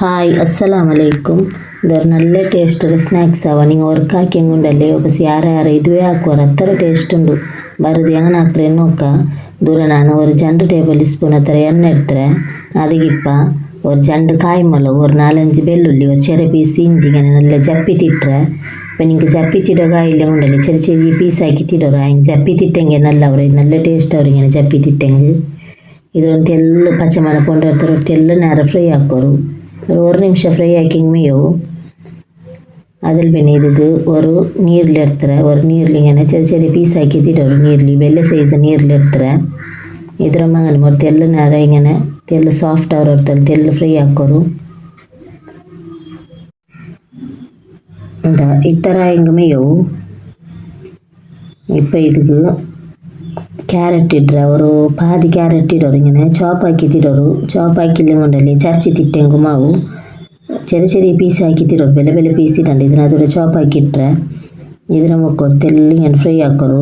hi ಅಸ್ಸಲಾಮ್ ಅಲೈಕುಮ್ ಇದರ ನಲ್ಲೆ taste snacks ಅವ ನೀವು ವರ್ಕ್ ಹಾಕಿಂಗುಂಡಲ್ಲಿ ಒಬ್ಬ ಯಾರ್ಯಾರು ಇದುವೇ ಹಾಕುವಾರ ಹತ್ತರ ಟೇಸ್ಟ್ ಉಂಡು ಬರೋದು ಹೆಂಗೆ ಹಾಕ್ರೆ ನೋಕ ದೂರ ನಾನು ஒரு ஜண்டு டேபிள் ஸ்பூன் அத்தரை எண்ணெய் எடுத்துறேன் அதுக்கிப்பா ஒரு ஜண்டு காய் மிளகு ஒரு நாலஞ்சு வெள்ளுள்ளி ஒரு சிறு பீஸ் இஞ்சிங்க நல்லா ஜப்பி திட்டுறேன் இப்போ நீங்கள் ஜப்பி திட காயில் உண்டல்ல சிறு சிறிய பீஸ் ஆக்கி திடுறேன் அவங்க ஜப்பி திட்டங்க நல்லா ஒரு நல்ல டேஸ்ட்டாக வருங்க ஜப்பி திட்டங்க இது ಒಂದು ತೆಲ್ಲು ಪಚ್ಚೆ ಮನೆ ಪೊಂಡ ತೆಲ್ಲು ನೇರ ಫ್ರೈ ಹಾಕೋರು ஒரு ನಿಮಿಷ ಫ್ರೈ ಹಾಕಿಂಗ್ ಮೇವು ಅದ್ರಲ್ಲಿ ಬೆನ್ನೆ ಇದಕ್ಕೆ ಒಂದು ನೀರ್ಲಿ ಇರ್ತಾರೆ ಒಂದು ನೀರ್ಲಿಂಗನೆ ಚೆರಿ ಚೆರಿ ಪೀಸ್ ಹಾಕಿಟ್ಟಿಟ್ಟವರು ನೀರ್ಲಿ ಬೆಲ್ಲ ಸೈಜ್ ನೀರ್ಲಿ ಇರ್ತಾರೆ ಇದರ ಮಗನ ಮತ್ತೆ ಎಲ್ಲ ನರ ಇಂಗನೆ ತೆಲ್ಲ ಸಾಫ್ಟ್ ಆಗಿ ಇರ್ತಲ್ಲ ತೆಲ್ಲ ಫ್ರೈ ಹಾಕೋರು இந்த இத்தராயங்கமே எவ்வளோ இப்போ இதுக்கு ಕ್ಯಾರೆಟ್ ಇಡ್ರವರು ಪಾದಿ ಕ್ಯಾರೆಟ್ ಇಡೋರು ಇಂಗನೆ ಚಾಪಾಕಿ ತಿಡೋರು ಚಾಪಾಕಿಲೆ ಉಂಡಲ್ಲಿ ಚರ್ಚಿ ತಿಟ್ಟೆಂಗು ಮಾವು ചെറിയ ചെറിയ പീസ് ആക്കി തിരും വില വില പീസ് ഇട്ടുണ്ട് ഇതിനകത്തൂടെ ചോപ്പാക്കി ഇട്ട ഇതിനെ മുക്കൊരു തെല്ലി ഞാൻ ഫ്രൈ ആക്കറു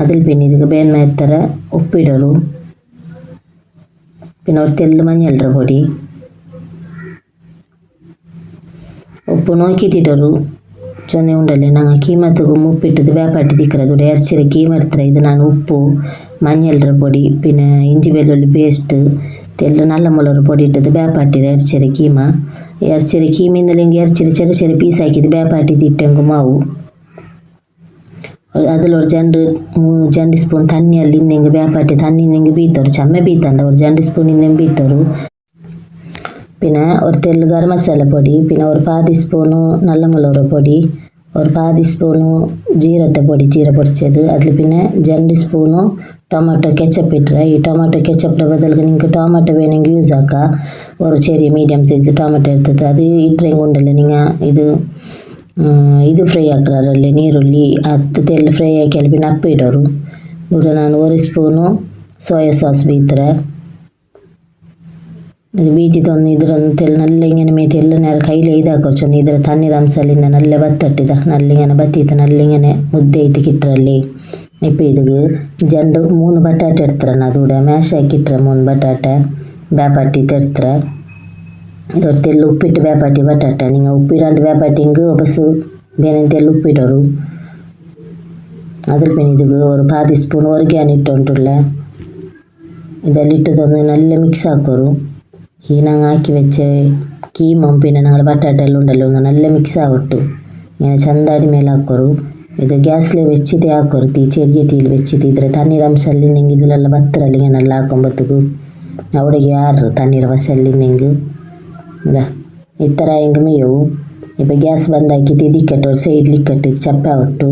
അതിൽ പിന്നെ ഇതിക്ക് ബേന്മേത്തര ഉപ്പിടറു പിന്നെ ഒരു തെല്ല് മഞ്ഞളുടെ പൊടി ഉപ്പ് നോക്കിയിട്ടിടറു ಚೊನೆ ಉಂಡಲೆ ನಂಗೆ ಕೀಮತ್ತುಗು ಮುಪ್ಪಿಟ್ಟದು ಬೇಪಾಟಿ ತಿಕ್ಕರದುಡು ಎರ್ಚಿರೆ ಕೀಮರ್ತ್ರ ಇದು ನಾನು ಉಪ್ಪು ಮಂಜಲ್ರ ಪೊಡಿ ಪಿನ ಇಂಜಿ ಬೆಳ್ಳುಳ್ಳಿ ಪೇಸ್ಟ್ ತೆಲ್ಲ ನಲ್ಲ ಮೊಳರು ಪೊಡಿ ಇಟ್ಟದು ಬೇಪಾಟಿರ ಎರ್ಚಿರೆ ಕೀಮ ಎರ್ಚಿರೆ ಕೀಮಿಂದಲೇ ಹಿಂಗೆ ಎರ್ಚಿರೆ ಚೆರೆ ಚೆರೆ ಪೀಸ್ ಹಾಕಿದ್ದು ಬೇಪಾಟಿ ತಿಟ್ಟಂಗು ಮಾವು அதில் ஒரு ஜண்டு ஜண்டு ஸ்பூன் தண்ணி அள்ளி இங்கே பேப்பாட்டி தண்ணி இங்கே பீத்தோரு செம்ம பீத்தாண்ட ஒரு ஜண்டு ஸ்பூன் இங்கே பீத்தோரு പിന്നെ ഒരു തെല്ല് ഗരം മസാല പൊടി പിന്നെ ഒരു പാതി സ്പൂണു നല്ല മുളക് പൊടി ഒരു പാതി സ്പൂണു ജീരത്തെ പൊടി ജീര പൊടിച്ചത് അതിൽ പിന്നെ രണ്ട് സ്പൂണു ಟೊಮೊಟೊ ಕೆಚಪ್ ಇಟ್ಟರೆ ಈ ಟೊಮೊಟೊ ಕೆಚಪ್ನ ಬದಲಿಗೆ ನಿಂಗೆ ಟೊಮೊಟೊ ಬೇನಂಗೆ ಯೂಸ್ ಆಕ ಒಂದು ಚೆರಿ ಮೀಡಿಯಮ್ ಸೈಜ್ ಟೊಮೊಟೊ ಇರ್ತದೆ ಅದು ಇಟ್ಟರೆ ಉಂಡಲ್ಲ ನಿಂಗೆ ಇದು ಇದು ಫ್ರೈ ಹಾಕ್ರಲ್ಲಿ ನೀರುಳ್ಳಿ ಅದು ತೆಲ್ ಫ್ರೈ ಹಾಕಿ ಅಲ್ಲಿ ಬಿನ್ನ ಅಪ್ಪಿಡೋರು ನೂರ ನಾನು ಒಂದು ಸ್ಪೂನು ಸೋಯಾ ಸಾಸ್ ಬೀತರ ಮೇತಿ ತೊಂದು ಇದರೊಂದು ನಲ್ಲ ಇಂಗನ ಮೇತಿ ಎಲ್ಲ ನೇರ ಕೈಲೆ ಇದಾಕೊರ್ಚೊಂದು ಇದರ ತಣ್ಣೀರು ಅಂಶಲಿಂದ ನಲ್ಲೆ ಬತ್ತಟ್ಟಿದ ನಲ್ಲಿಂಗನ ಬತ್ತೀತ ನಲ್ಲಿಂಗನೆ ಮುದ್ದೆ ಐತಿ ಕಿಟ್ರಲ್ಲಿ இப்போ இதுக்கு ஜெண்டு மூணு பட்டாட்டை எடுத்துறேன் அதோட மேஷாக்கிட்டுறேன் மூணு பட்டாட்டை வேப்பாட்டி தடுத்துறேன் இது ஒரு தெல் உப்பிட்டு வேப்பாட்டி பட்டாட்டை நீங்கள் உப்பிடாண்டு வேப்பாட்டிங்கு ஒபசு வேணும் தெல் உப்பிட்டு வரும் அதில் பின் இதுக்கு ஒரு பாதி ஸ்பூன் ஒருகேன் இட்டு வந்துட்டுள்ள இதெல்லாம் இட்டு தந்து நல்லா மிக்ஸ் ஆக்கி ഹീനങ് ആക്കി വെച്ച കീമം പിന്നെ ഞങ്ങൾ ബട്ടാട്ടെല്ലാം ഉണ്ടല്ലോ നല്ല മിക്സ് ആവട്ടു ഇങ്ങനെ ചന്താടി മേലെ ആക്കോറു ഇത് ഗ്യാസിൽ വെച്ചിട്ട് ആക്കോറു തീ ചെറിയ തീയിൽ വെച്ചിട്ട് ഇದ್ರೆ തണ്ണീരംശಲ್ಲಿ നിങ്ങൾ ഇതിലെല്ലാം ബത്തറല്ല ഇങ്ങനെ എല്ലാം ആക്കുമ്പോഴത്തേക്ക് അവിടേക്ക് ആറ് തണ്ണീർ വശല്ലി നിങ്ങൾ എന്താ ഇത്ര എങ്കിൽ മേയവും ഇപ്പോൾ ഗ്യാസ് ಬಂದಾಕಿ ತಿದಿಕ್ಕಟ್ಟು ಸೈಡ್ಲಿಕ್ಕಟ್ಟು ಚಪ್ಪ ಒಟ್ಟು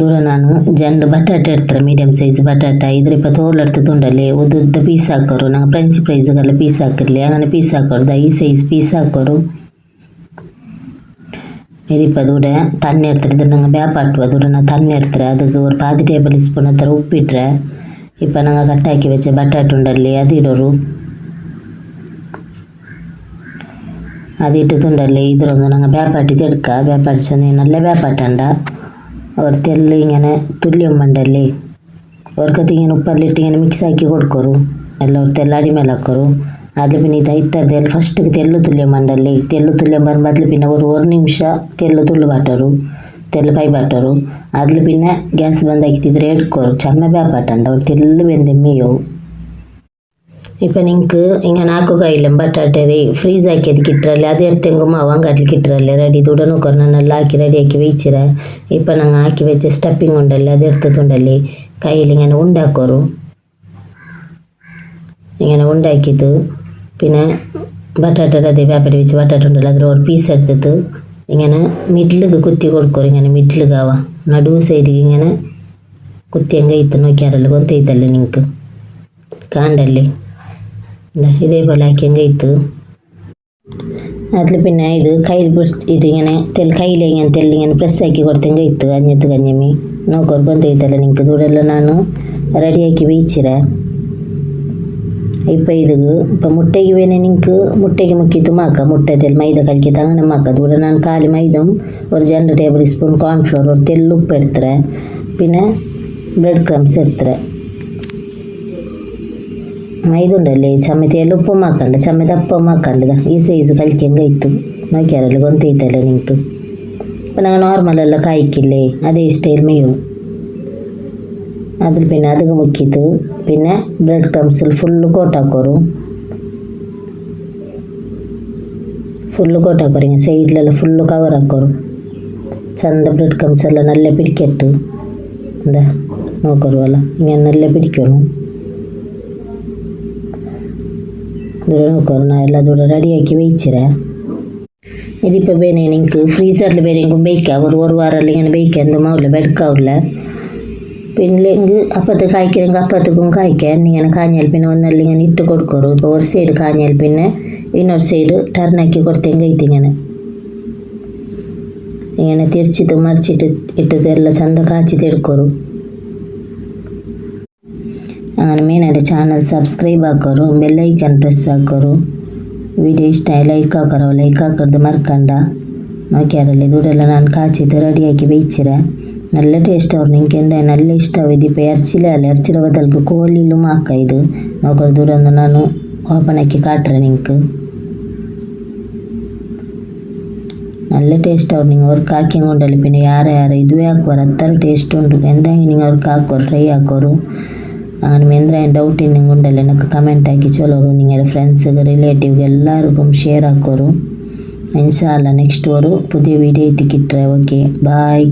ದೂರ ನಾನು ಜಂಡ್ ಬಟಾಟೆ ಇಡ್ತಾರೆ ಮೀಡಿಯಮ್ ಸೈಜ್ ಬಟಾಟೆ ಇದ್ರ ಇಪ್ಪ ತೋರ್ಲಡ್ತು ತುಂಡಲ್ಲಿ ಉದ್ದುದ್ದ ಪೀಸ್ ಹಾಕೋರು ನಾವು ಫ್ರೆಂಚ್ ಫ್ರೈಸ್ಗೆಲ್ಲ ಪೀಸ್ ಹಾಕಿರಲಿ അങ്ങനെ പീസ് ആക്കരുത് ഈ സൈസ് പീസ് ആക്കോറും ഇതിപ്പോൾ അതുകൂടെ തണ്ണി എടുത്തിട്ട് நாங்கள் வேப்பாட்டுவோம் அதோட நான் தண்ணி எடுத்துறேன் அதுக்கு ஒரு பாதி டேபிள் ஸ்பூன் அத்தர உப்பிட்டுறேன் இப்போ நாங்கள் கட்டாக்கி வச்ச பட்டாட்டு உண்டல்லி அது இடரும் அது இட்டு துண்டல்லி இதில் வந்து நாங்கள் வேப்பாட்டி எடுக்க வேப்பாட்டி சொன்னீங்க நல்ல வேப்பாட்டாண்டா അവർക്കെല്ലാം ഇങ്ങനെ തുല്യമ്മണ്ടല്ലേ അവർക്കത് ഇങ്ങനെ ഉപ്പല്ലിട്ട് ഇങ്ങനെ മിക്സാക്കി കൊടുക്കരു എല്ലാവർത്തെല്ല അടിമേലാക്കരു അതിൽ പിന്നെ ഇത് ഇത്തരത്തിൽ ഫസ്റ്റ് തെല്ല് തുല്യമ്മണ്ടല്ലേ തെല്ല് തുല്യം പറയുമ്പോൾ അതിൽ പിന്നെ ഒരു ഒരു നിമിഷ തെല്ല് തുള്ളു പാട്ടരു തെല്ല് പൈ പാട്ടരു അതിൽ പിന്നെ ഗ്യാസ് ബന്ധാക്കിത്തിದ್ರೆ എടുക്കോರು ചമ്മ ബേപ്പാട്ടണ്ട അവർ തെല്ല് ബെന്തെമ്മയാവും ఇప్పుడు ఇంకు ఇంకా నాకు కైలం ಬಟಾಟೆರಿ ಫ್ರೀಸ್ ಹಾಕಿ ಅದಕ್ಕಿಟ್ಟಿರಲಿ ಅದು ಎಡ್ತು ಹೆಂಗಮ್ಮ ಅವಂಗ ಅಟ್ಲಿಕ್ಕಿಟ್ಟಿರಲಿ ರೆಡಿ ದುಡನು ಕೊರನಲ್ಲ ಹಾಕಿ ರೆಡಿ ಹಾಕಿ ವೇಚಿರ ಇಪ್ಪ ನಂಗೆ ಹಾಕಿ ವೆಚ್ಚ ಸ್ಟಫಿಂಗ್ ಉಂಡಲ್ಲಿ ಅದು ಎಡ್ತದುಂಡಲ್ಲಿ ಕೈಯಲ್ಲಿ ഇങ്ങനെ ഉണ്ടാക്കോರು ഇങ്ങനെ ഉണ്ടാക്കിയത് പിന്നെ ബട്ടാട്ടയുടെ അതേ വ്യാപാരി വെച്ച് ബട്ടാട്ട ഉണ്ടല്ലോ അതിൽ ഒരു പീസ് എടുത്തിട്ട് ഇങ്ങനെ മിഡിലേക്ക് കുത്തി കൊടുക്കും ഇങ്ങനെ മിഡിലേക്കാവാം നടു സൈഡിൽ ഇങ്ങനെ കുത്തി അങ്ങ് ഇത്ത് നോക്കിയാറല്ലോ കൊന്ത ഇതല്ലേ നിങ്ങൾക്ക് കാണ്ടല്ലേ ഇതേപോലെ ആക്കിയെങ്കിൽ ഇത് അതിൽ പിന്നെ ഇത് കയ്യിൽ പിടിച്ച് ഇതിങ്ങനെ തെൽ കയ്യിലിങ്ങനെ തെല്ലിങ്ങനെ പ്രസ്സാക്കി കൊടുത്തെങ്കിൽ ഇത് കഞ്ഞത്ത് കഞ്ഞമ്മി നോക്കോർ ബന്ധയിത്തല്ല നിങ്ങൾക്ക് ഇതുകൂടെല്ലാം നാണ് റെഡിയാക്കി വെയിച്ചിരേ ഇപ്പം ഇത് ഇപ്പം മുട്ടയ്ക്ക് വേണേൽ നിങ്ങൾക്ക് മുട്ടയ്ക്ക് മുക്കിയിട്ട് മാക്കാം മുട്ടത്തിൽ മൈദ കലക്കിയിട്ട് അങ്ങനെ മാക്കാം അതുകൂടെ ഞാൻ കാല് മൈദം ഒരു രണ്ട് ടേബിൾ സ്പൂൺ കോൺഫ്ലോർ ഒരു തെല്ലുപ്പ് എടുത്തറേ പിന്നെ ബ്രെഡ് ക്രംസ് എടുത്തറേ ഇതുണ്ടല്ലേ ചമ്മത്തിയെല്ലാം ഉപ്പമാക്കണ്ട ചമ്മത്തി അപ്പമാക്കണ്ടതാ ഈ സൈസ് കളിക്കാൻ കഴിത്തും നോക്കിയാലല്ലേ കൊന്തീത്തല്ലേ നിങ്ങൾക്ക് ഇപ്പം ഞങ്ങൾ നോർമലെല്ലാം കായ്ക്കില്ലേ അതേ സ്റ്റൈൽ മെയ്യും അതിൽ പിന്നെ അത് മുക്കിയത് പിന്നെ ബ്രെഡ് ക്രംസിൽ ഫുള്ള് കോട്ടാക്കോറും ഫുള്ള് കോട്ടാക്കോറിങ്ങ സൈഡിലെല്ലാം ഫുള്ള് കവറാക്കോറും ചന്ത ബ്രെഡ് ക്രംസ് എല്ലാം നല്ല പിടിക്കട്ട് എന്താ നോക്കറുവല്ല ഇങ്ങനെ നല്ല പിടിക്കണം ದುರನಕ್ಕೋರು ನಾ ಎಲ್ಲ ದೂರ ರೆಡಿಯಾಕಿ ಬೇಯಿಸಿರ ഇതിപ്പോൾ പേനെ എനിക്ക് ഫ്രീസറിൽ പേരെങ്കും ബേക്കാം ഒരു ഒരു വാറല്ല ഇങ്ങനെ ബേക്കാം എന്തോ മാവില്ല ബെടുക്കാവില്ല പിന്നെ എനിക്ക് അപ്പത്ത് കായ്ക്കലെങ്കിൽ അപ്പത്തേക്കും കായ്ക്കാം ഇങ്ങനെ കാഞ്ഞാൽ പിന്നെ ഒന്നല്ല ഇങ്ങനെ ഇട്ട് കൊടുക്കറു ഇപ്പോൾ ഒരു സൈഡ് കാഞ്ഞാൽ പിന്നെ ഇന്നൊരു സൈഡ് ടർണാക്കി കൊടുത്തേം കഴിത്തിങ്ങനെ ഇങ്ങനെ തിരിച്ചിട്ട് മറിച്ചിട്ട് ഇട്ടത് എല്ലാം ചന്ത കാച്ചിട്ട് എടുക്കറും ಆಮೇಲೆ ಚಾನಲ್ ಸಬ್ಸ್ಕ್ರೈಬ್ ಹಾಕೋರು ಬೆಲ್ಲೈಕನ್ ಪ್ರೆಸ್ ಹಾಕೋರು ವಿಡಿಯೋ ಇಷ್ಟ ಲೈಕ್ ಹಾಕೋರು ಲೈಕ್ ಹಾಕೋದು ಮರ್ಕಂಡ നോക്കിയാറല്ലേ ഇതൂടെല്ല ഞാൻ കാച്ചിട്ട് റെഡിയാക്കി വെച്ചിരേ നല്ല ടേസ്റ്റ് ആവും എനിക്ക് എന്താ നല്ല ഇഷ്ടമാവും ഇതിപ്പോൾ ഇറച്ചിലല്ലേ ഇറച്ചിയുടെ ബദൽക്ക് കോലിലും ആക്കാം ഇത് നോക്കാം ദൂരം ഞാൻ ഓപ്പണാക്കി കാട്ടുറേ നിങ്ങൾക്ക് നല്ല ടേസ്റ്റ് ആവും നിങ്ങൾ ഒരു കാക്കിയും കൊണ്ടല്ലേ പിന്നെ ആരെ ആരെ ഇതുവേ ആക്കുവാറ് അത്ര ടേസ്റ്റ് ഉണ്ട് എന്താ നിങ്ങൾ ഒരു കാക്കോ ട്രൈ ആക്കോറും ನಿಮ್ಮೆಂದ್ರ ಏನು ಡೌಟ್ ಇನ್ನಿಂಗ್ ಉಂಡಲ್ಲ ನನಗೆ ಕಮೆಂಟ್ ಹಾಕಿ ಚಲೋರು ನಿಂಗೆಲ್ಲ ಫ್ರೆಂಡ್ಸ್ಗೆ ರಿಲೇಟಿವ್ಗೆ ಎಲ್ಲರಿಗೂ ಶೇರ್ ಹಾಕೋರು ಇನ್ಶಾಲ್ಲ ನೆಕ್ಸ್ಟ್ ಅವರು ಪುದಿಯ ವೀಡಿಯೋ ಇದ್ದಕ್ಕಿಟ್ರೆ ಓಕೆ ಬಾಯ್